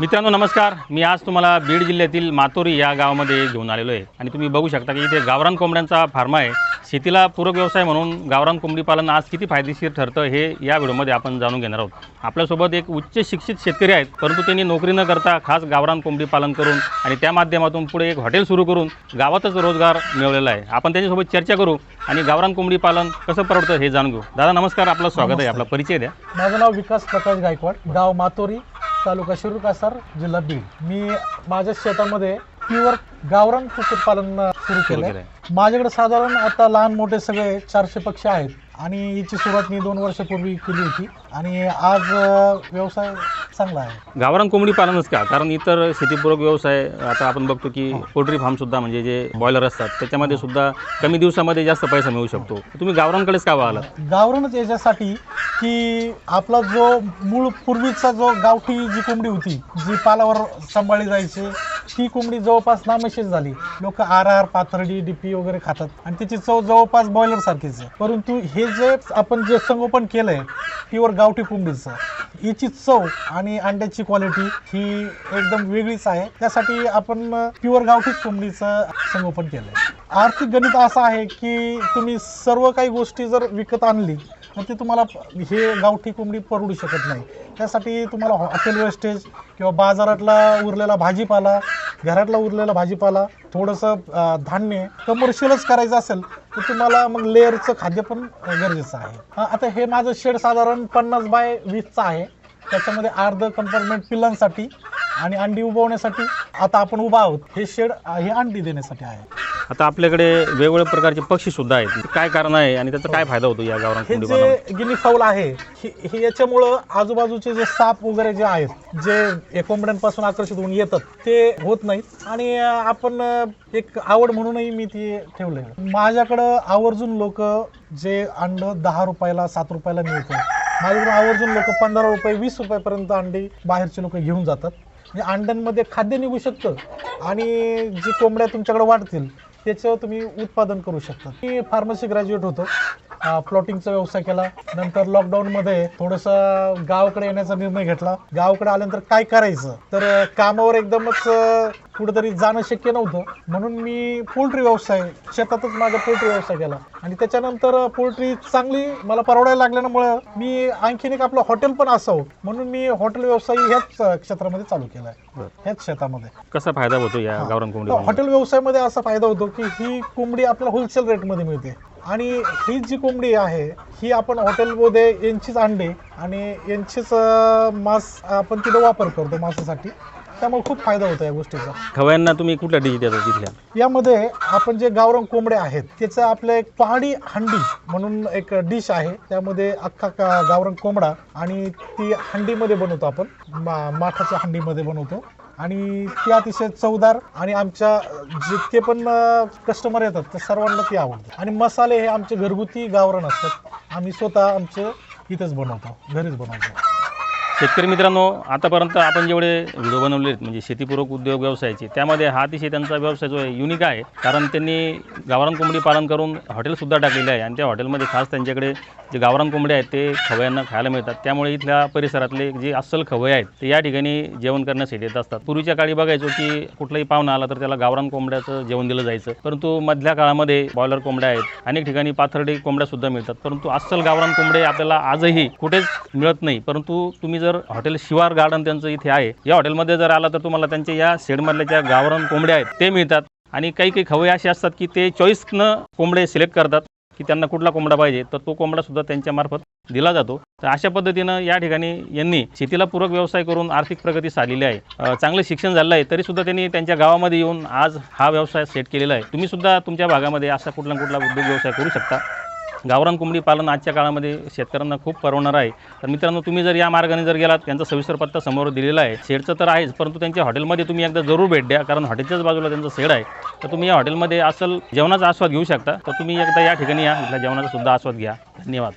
मित्रांनो नमस्कार. मी आज तुम्हाला बीड जिल्ह्यातील मातोरी या गावामध्ये घेऊन आलेलो आहे. आणि तुम्ही बघू शकता की इथे गावरान कोंबड्यांचा फार्म आहे. शेतीला पूरक व्यवसाय म्हणून गावरान कोंबडी पालन आज किती फायदेशीर ठरतं हे या व्हिडिओमध्ये आपण जाणून घेणार आहोत. आपल्यासोबत एक उच्च शिक्षित शेतकरी आहेत परंतु त्यांनी नोकरी न करता खास गावरान कोंबडी पालन करून आणि त्या माध्यमातून पुढे एक हॉटेल सुरू करून गावातच रोजगार मिळवलेला आहे. आपण त्यांच्यासोबत चर्चा करू आणि गावरान कोंबडी पालन कसं परवडतं हे जाणून घेऊ. दादा नमस्कार. आपलं स्वागत आहे. आपला परिचय द्या. माझं नाव विकास प्रकाश गायकवाड गाव मातोरी. तालुका शिरूर कासार जिल्हा बीड मी माझ्या शेतामध्ये प्युअर गावरान कुक्कुटपालन सुरू केलं. माझ्याकडे साधारण आता लहान मोठे सगळे चारशे पक्षी आहेत. आणि याची सुरुवात मी दोन वर्षापूर्वी केली होती. आणि आज व्यवसाय चांगला आहे. गावरान कोंबडी पालनच का? कारण इतर शेतीपूरक व्यवसाय आता आपण बघतो की पोल्ट्री फार्म सुद्धा म्हणजे जे बॉयलर असतात त्याच्यामध्ये सुद्धा कमी दिवसामध्ये जास्त पैसा मिळू शकतो. तुम्ही गावरांकडेच का वळाला गावरानच याच्यासाठी की आपला जो मूळ पूर्वीचा जो गावठी जी कोंबडी होती जी पालावर सांभाळली जायची ती कोंबडी जवळपास नामेशीच झाली. लोक आर आर पाथर्डी डीपी वगैरे खातात आणि त्याची चव जवळपास बॉयलर सारखीच आहे. परंतु हे जे आपण जे संगोपन केलंय प्युअर गावठी कोंबडीचं याची चव आणि अंड्याची क्वालिटी ही एकदम वेगळीच आहे. त्यासाठी आपण प्युअर गावठीच कोंबडीचं संगोपन केलंय. आर्थिक गणित असं आहे की तुम्ही सर्व काही गोष्टी जर विकत आणली तर ते तुम्हाला हे गावठी कोंबडी परवडू शकत नाही. त्यासाठी तुम्हाला हॉटेल वेस्टेज किंवा बाजारातला उरलेला भाजीपाला घरातला उरलेला भाजीपाला थोडंसं धान्य कमर्शियलच करायचं असेल तर तुम्हाला मग लेअरचं खाद्य पण गरजेचं आहे. आता हे माझं शेड साधारण पन्नास बाय वीसचं आहे. त्याच्यामध्ये अर्ध कंपार्टमेंट पिल्लांसाठी आणि अंडी उभवण्यासाठी आता आपण उभा आहोत. हे शेड हे अंडी देण्यासाठी आहे. आता आपल्याकडे वेगवेगळ्या प्रकारचे पक्षी सुद्धा आहेत. काय कारण आहे आणि त्याचा काय फायदा होतो या गावरान हे जे पालन गिनी फाऊल आहे हे हे याच्यामुळं आजूबाजूचे जे साप वगैरे जे आहेत जे या कोंबड्यांपासून आकर्षित होऊन येतात ते होत नाहीत. आणि अं, आपण अं, एक आवड म्हणूनही मी ती ठेवलंय. माझ्याकडं आवर्जून लोक जे अंड दहा रुपयाला सात रुपयाला मिळतं. माझ्याकडे आवर्जून लोक पंधरा रुपये वीस रुपयापर्यंत अंडी बाहेरचे लोक घेऊन जातात. म्हणजे अंड्यांमध्ये खाद्य निघू शकतं आणि जी कोंबड्या तुमच्याकडे वाढतील त्याचं तुम्ही उत्पादन करू शकता. मी फार्मसी ग्रॅज्युएट होतो. प्लॉटिंगचा व्यवसाय केला. नंतर लॉकडाऊनमध्ये थोडंसं गावाकडे येण्याचा निर्णय घेतला. गावाकडे आल्यानंतर काय करायचं? तर कामावर एकदमच कुठेतरी जाणं शक्य नव्हतं. म्हणून मी पोल्ट्री व्यवसाय शेतातच माझा पोल्ट्री व्यवसाय केला. आणि त्याच्यानंतर पोल्ट्री चांगली मला परवडायला लागल्यामुळं मी आणखीन एक आपलं हॉटेल पण असावं म्हणून मी हॉटेल व्यवसाय ह्याच क्षेत्रामध्ये चालू केला आहे. ह्याच शेतामध्ये. कसा फायदा होतो या गावरान कोंबडी? हॉटेल व्यवसायामध्ये असा फायदा होतो की ही कोंबडी आपल्याला होलसेल रेटमध्ये मिळते. आणि ही जी कोंबडी आहे ही आपण हॉटेलमध्ये यांचीच अंडे आणि यांचीच मांस आपण तिथं वापर करतो मांसासाठी. त्यामुळे खूप फायदा होतो या गोष्टीचा. खवयांना तुम्ही कुठल्या डिश देता तिथल्या? यामध्ये आपण जे गावरान कोंबडे आहेत त्याचं आपलं एक पहाडी हंडी म्हणून एक डिश आहे. त्यामध्ये अख्खा का- गावरान कोंबडा आणि ती हंडीमध्ये बनवतो आपण. मा माठाच्या हंडीमध्ये बनवतो. आणि ती अतिशय चवदार आणि आमच्या जितके पण कस्टमर येतात त्या सर्वांना ती आवडते. आणि मसाले हे आमचे घरगुती गावरान असतात. आम्ही स्वतः आमचे इथंच बनवतो घरीच बनवतो. शेतकरी मित्रांनो आतापर्यंत आपण जेवढे व्हिडिओ बनवले आहेत म्हणजे शेतीपूरक उद्योग व्यवसायाचे त्यामध्ये हा अतिशय त्यांचा व्यवसाय जो आहे युनिक आहे. कारण त्यांनी गावरान कोंबडी पालन करून हॉटेलसुद्धा टाकलेले आहे. आणि त्या हॉटेलमध्ये खास त्यांच्याकडे जे गावरान कोंबडे आहेत ते खवयांना खायला मिळतात. त्यामुळे इथल्या परिसरातले जे अस्सल खवय आहेत ते या ठिकाणी जेवण करण्यासाठी येत असतात. पूर्वीच्या काळी बघायचो की कुठलाही पाहुणा आला तर त्याला गावरान कोंबड्याचं जेवण दिलं जायचं. परंतु मधल्या काळामध्ये बॉयलर कोंबड्या आहेत अनेक ठिकाणी पाथर्डी कोंबड्या सुद्धा मिळतात. परंतु अस्सल गावरान कोंबडे आपल्याला आजही कुठेच मिळत नाही. परंतु तुम्ही जर हॉटेल शिवार गार्डन त्यांचं इथे आहे या हॉटेलमध्ये जर आला तर तुम्हाला त्यांच्या या शेडमधल्या ज्या गावरान कोंबड्या आहेत ते मिळतात. आणि काही काही खवय असे असतात की ते चॉईसनं कोंबडे सिलेक्ट करतात. की त्यांना कुठला कोंबडा पाहिजे तर तो कोंबडा सुद्धा त्यांच्या मार्फत दिला जातो. तर अशा पद्धतीनं या ठिकाणी यांनी शेतीला पूरक व्यवसाय करून आर्थिक प्रगती साधलेली आहे. चांगलं शिक्षण झालं आहे तरी सुद्धा त्यांनी त्यांच्या गावामध्ये येऊन आज हा व्यवसाय सेट केलेला आहे. तुम्ही सुद्धा तुमच्या भागामध्ये असा कुठला कुठला उद्योग व्यवसाय करू शकता. गावरान कोंबडी पालन आजच्या काळामध्ये शेतकऱ्यांना खूप परवणार आहे. तर मित्रांनो तुम्ही जर या मार्गाने जर गेलात त्यांचा सविस्तर पत्ता समोर दिलेला आहे. शेडचं तर आहेच परंतु त्यांच्या हॉटेलमध्ये तुम्ही एकदा जरूर भेट द्या कारण हॉटेलच्याच बाजूला त्यांचं शेड आहे. तर तुम्ही या हॉटेलमध्ये असल जेवणाचा आस्वाद घेऊ शकता. तर तुम्ही एकदा या ठिकाणी या इथल्या जेवणाचा सुद्धा आस्वाद घ्या. धन्यवाद.